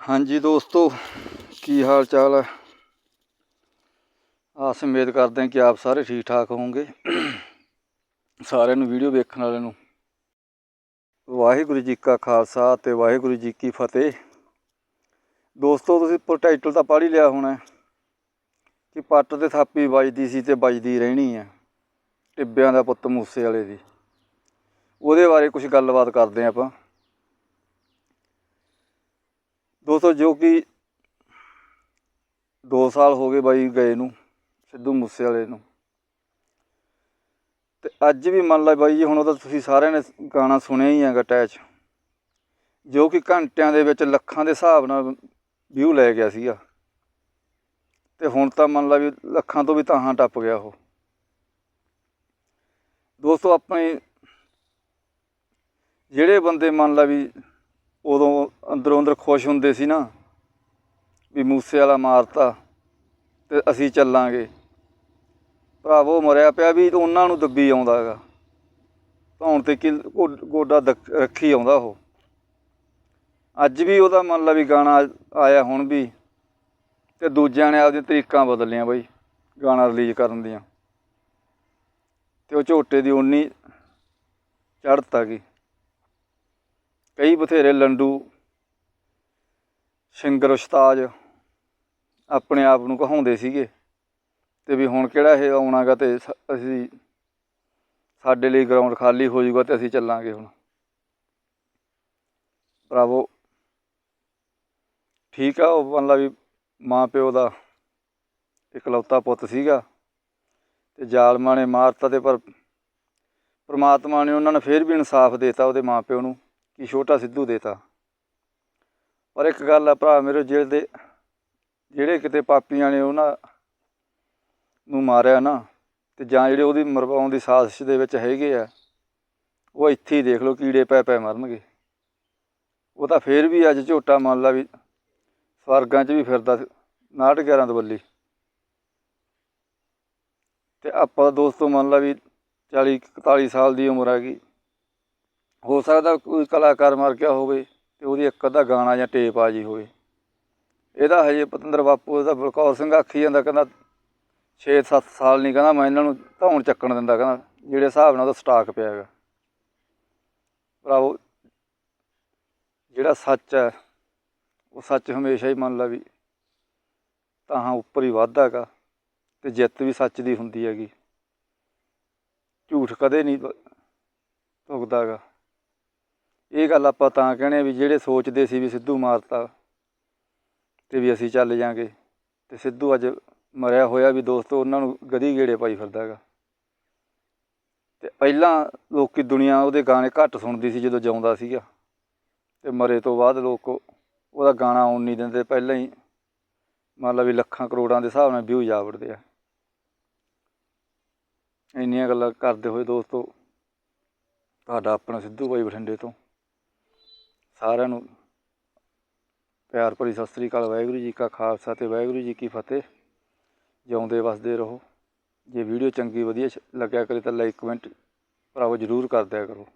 ਹਾਂਜੀ ਦੋਸਤੋ, ਕੀ ਹਾਲ ਚਾਲ ਹੈ ਆਸ ਉਮੀਦ ਕਰਦੇ ਹਾਂ ਕਿ ਆਪ ਸਾਰੇ ਠੀਕ ਠਾਕ ਹੋਵੋਗੇ। ਸਾਰਿਆਂ ਨੂੰ ਵੀਡੀਓ ਵੇਖਣ ਵਾਲਿਆਂ ਨੂੰ ਵਾਹਿਗੁਰੂ ਜੀ ਕਾ ਖਾਲਸਾ ਤੇ ਵਾਹਿਗੁਰੂ ਜੀ ਕੀ ਫਤਿਹ। ਦੋਸਤੋ, ਤੁਸੀਂ ਟਾਈਟਲ ਤਾਂ ਪੜ੍ਹ ਹੀ ਲਿਆ ਹੋਣਾ ਕਿ ਪੱਟ ਤੇ ਥਾਪੀ ਵੱਜਦੀ ਸੀ ਤੇ ਵੱਜਦੀ ਰਹਿਣੀ ਹੈ, ਟਿੱਬਿਆਂ ਦਾ ਪੁੱਤ ਮੂਸੇ ਵਾਲੇ ਦੀ। ਉਹਦੇ ਬਾਰੇ ਕੁਝ ਗੱਲਬਾਤ ਕਰਦੇ ਹਾਂ ਆਪਾਂ। ਦੋਸਤੋ, ਜੋ ਕਿ 2 ਸਾਲ ਹੋ ਗਏ ਬਾਈ ਗਏ ਨੂੰ, ਸਿੱਧੂ ਮੂਸੇ ਵਾਲੇ ਨੂੰ। ਤੇ ਅੱਜ ਵੀ ਮੰਨ ਲਾ ਬਾਈ ਜੀ, ਹੁਣ ਉਹਦਾ ਤੁਸੀਂ ਸਾਰਿਆਂ ਨੇ ਗਾਣਾ ਸੁਣਿਆ ਹੀ ਹੈਗਾ ਅਟੈਚ ਜੋ ਕਿ ਘੰਟਿਆਂ ਦੇ ਵਿੱਚ ਲੱਖਾਂ ਦੇ ਹਿਸਾਬ ਨਾਲ ਵਿਊ ਲੈ ਗਿਆ ਸੀਗਾ। ਤੇ ਹੁਣ ਤਾਂ ਮੰਨ ਲਾ ਵੀ ਲੱਖਾਂ ਤੋਂ ਵੀ ਤਾਹਾਂ ਟੱਪ ਗਿਆ ਉਹ। ਦੋਸਤੋ, ਆਪਣੇ ਜਿਹੜੇ ਬੰਦੇ ਮੰਨ ਲਾ ਵੀ ਉਦੋਂ ਅੰਦਰੋਂ ਅੰਦਰ ਖੁਸ਼ ਹੁੰਦੇ ਸੀ ਨਾ ਵੀ ਮੂਸੇ ਵਾਲਾ ਮਾਰਤਾ ਤੇ ਅਸੀਂ ਚੱਲਾਂਗੇ। ਭਰਾਵੋ ਮਰਿਆ ਪਿਆ ਵੀ ਉਹਨਾਂ ਨੂੰ ਦੱਬੀ ਆਉਂਦਾ ਹੈਗਾ। ਧੌਣ ਤੇ ਕਿ ਗੋ- ਗੋਡਾ ਦਕ- ਰੱਖੀ ਆਉਂਦਾ ਉਹ। ਅੱਜ ਵੀ ਉਹਦਾ ਮੰਨ ਲਾ ਵੀ ਗਾਣਾ ਆਇਆ ਹੁਣ ਵੀ ਤੇ ਦੂਜਿਆਂ ਨੇ ਆਪਦੀਆਂ ਤਰੀਕਾਂ ਬਦਲੀਆਂ ਬਈ ਗਾਣਾ ਰਿਲੀਜ਼ ਕਰਨ ਦੀਆਂ। ਤੇ ਉਹ ਝੋਟੇ ਦੀ ਉਨੀ ਚੜ੍ਹਤ ਆ ਗਈ। ਕਈ ਬਥੇਰੇ ਲੰਡੂ, ਸਿੰਗਰ ਉਸਤਾਦ ਆਪਣੇ ਆਪ ਨੂੰ ਕਹਾਉਂਦੇ ਸੀਗੇ ਤੇ ਵੀ ਹੁਣ ਕਿਹੜਾ ਇਹ ਆਉਣਾਗਾ ਤੇ ਸ- ਅਸੀਂ ਸਾਡੇ ਲਈ ਗਰਾਊਂਡ ਖਾਲੀ ਹੋ ਜਾਊਗਾ ਤੇ ਅਸੀਂ ਚੱਲਾਂਗੇ ਹੁਣ। ਭਰਾਵੋ, ਠੀਕ ਆ, ਉਹ ਮਤਲਬ ਵੀ ਮਾਂ ਪਿਓ ਦਾ ਇਕਲੌਤਾ ਪੁੱਤ ਸੀਗਾ ਤੇ ਜ਼ਾਲਮਾਂ ਨੇ ਮਾਰਤਾ ਤੇ ਪਰ ਪ੍ਰਮਾਤਮਾ ਨੇ ਉਹਨਾਂ ਨੇ ਫਿਰ ਵੀ ਇਨਸਾਫ ਦੇਤਾ ਉਹਦੇ ਮਾਂ ਪਿਓ ਨੂੰ। ਕਿ ਛੋਟਾ ਸਿੱਧੂ ਦੇਤਾ। ਪਰ ਇੱਕ ਗੱਲ ਆ ਭਰਾ, ਮੇਰੇ ਜਿਹੜੇ ਜਿਹੜੇ ਕਿਤੇ ਪਾਪੀਆਂ ਨੇ ਉਹਨਾਂ ਨੂੰ ਮਾਰਿਆ ਨਾ, ਤੇ ਜਾਂ ਜਿਹੜੇ ਉਹਦੀ ਮਰਵਾਉਣ ਦੀ ਸਾਜ਼ਿਸ਼ ਦੇ ਵਿੱਚ ਹੈਗੇ ਆ, ਉਹ ਇੱਥੇ ਹੀ ਦੇਖ ਲਓ, ਕੀੜੇ ਪੈ ਪੈ ਮਰਨਗੇ। ਉਹ ਤਾਂ ਫੇਰ ਵੀ ਅੱਜ ਝੋਟਾ ਮੰਨ ਲਾ ਵੀ ਸਵਰਗਾਂ 'ਚ ਵੀ ਫਿਰਦਾ 59 11 ਦਵੱਲੀ। ਤੇ ਆਪਾਂ ਤਾਂ ਦੋਸਤੋ ਮੰਨ ਲਾ ਵੀ 40 41 ਸਾਲ ਦੀ ਉਮਰ ਹੈਗੀ। ਹੋ ਸਕਦਾ ਕੋਈ ਕਲਾਕਾਰ ਮਰ ਗਿਆ ਹੋਵੇ ਤੇ ਉਹਦੀ ਇੱਕ ਅੱਧਾ ਗਾਣਾ ਜਾਂ ਟੇਪ ਆ ਜੀ ਹੋਵੇ। ਇਹਦਾ ਹਜੇ ਪਤੰਦਰ ਬਾਪੂ ਇਹਦਾ ਬਲਕੌਰ ਸਿੰਘ ਆਖੀ ਜਾਂਦਾ, ਕਹਿੰਦਾ 6-7 ਸਾਲ ਨਹੀਂ ਕਹਿੰਦਾ ਮੈਂ ਇਹਨਾਂ ਨੂੰ ਧੌਣ ਚੱਕਣ ਦਿੰਦਾ, ਕਹਿੰਦਾ ਜਿਹੜੇ ਹਿਸਾਬ ਨਾਲ ਉਹਦਾ ਸਟਾਕ ਪਿਆ ਹੈਗਾ। ਭਰਾਵੋ, ਜਿਹੜਾ ਸੱਚ ਹੈ, ਉਹ ਸੱਚ ਹਮੇਸ਼ਾ ਹੀ ਮੰਨ ਲਾ ਵੀ ਤਾਂ ਉੱਪਰ ਹੀ ਵੱਧਦਾ ਹੈਗਾ ਤੇ ਜਿੱਤ ਵੀ ਸੱਚ ਦੀ ਹੁੰਦੀ ਹੈਗੀ। ਝੂਠ ਕਦੇ ਨਹੀਂ ਭੁਗਦਾ ਹੈਗਾ। ਇਹ ਗੱਲ ਆਪਾਂ ਤਾਂ ਕਹਿੰਦੇ ਵੀ ਜਿਹੜੇ ਸੋਚਦੇ ਸੀ ਵੀ ਸਿੱਧੂ ਮਾਰਤਾ ਤੇ ਵੀ ਅਸੀਂ ਚੱਲ ਜਾਾਂਗੇ, ਤੇ ਸਿੱਧੂ ਅੱਜ ਮਰਿਆ ਹੋਇਆ ਵੀ ਦੋਸਤੋ ਉਹਨਾਂ ਨੂੰ ਗਦੀ ਗੇੜੇ ਪਾਈ ਫਿਰਦਾ ਹੈਗਾ। ਤੇ ਪਹਿਲਾਂ ਲੋਕੀ ਦੁਨੀਆ ਉਹਦੇ ਗਾਣੇ ਘੱਟ ਸੁਣਦੀ ਸੀ ਜਦੋਂ ਜਿਉਂਦਾ ਸੀਗਾ, ਤੇ ਮਰੇ ਤੋਂ ਬਾਅਦ ਲੋਕ ਉਹਦਾ ਗਾਣਾ ਆਉਣ ਨਹੀਂ ਦਿੰਦੇ, ਪਹਿਲਾਂ ਹੀ ਮੰਨ ਲਾ ਵੀ ਲੱਖਾਂ ਕਰੋੜਾਂ ਦੇ ਹਿਸਾਬ ਨਾਲ ਵਿਊ ਜਾ ਵੜਦੇ ਆ। ਇੰਨੀਆਂ ਗੱਲਾਂ ਕਰਦੇ ਹੋਏ ਦੋਸਤੋ, ਤੁਹਾਡਾ ਆਪਣਾ ਸਿੱਧੂ ਭਾਈ ਬਠਿੰਡੇ ਤੋਂ। ਸਾਰਿਆਂ ਨੂੰ ਪਿਆਰ ਭਰੀ ਸਤਿ ਸ੍ਰੀ ਅਕਾਲ, ਵਾਹਿਗੁਰੂ ਜੀ ਕਾ ਖਾਲਸਾ ਤੇ ਵਾਹਿਗੁਰੂ ਜੀ ਕੀ ਫਤਿਹ। ਜਿਉਂਦੇ ਵਸਦੇ ਰਹੋ। ਜੇ ਵੀਡੀਓ ਚੰਗੀ, ਵਧੀਆ ਲੱਗਿਆ ਕਰੇ ਤਾਂ ਲਾਈਕ, ਕਮੈਂਟ ਭਰਾਵੋ ਜਰੂਰ ਕਰ ਦਿਆ ਕਰੋ।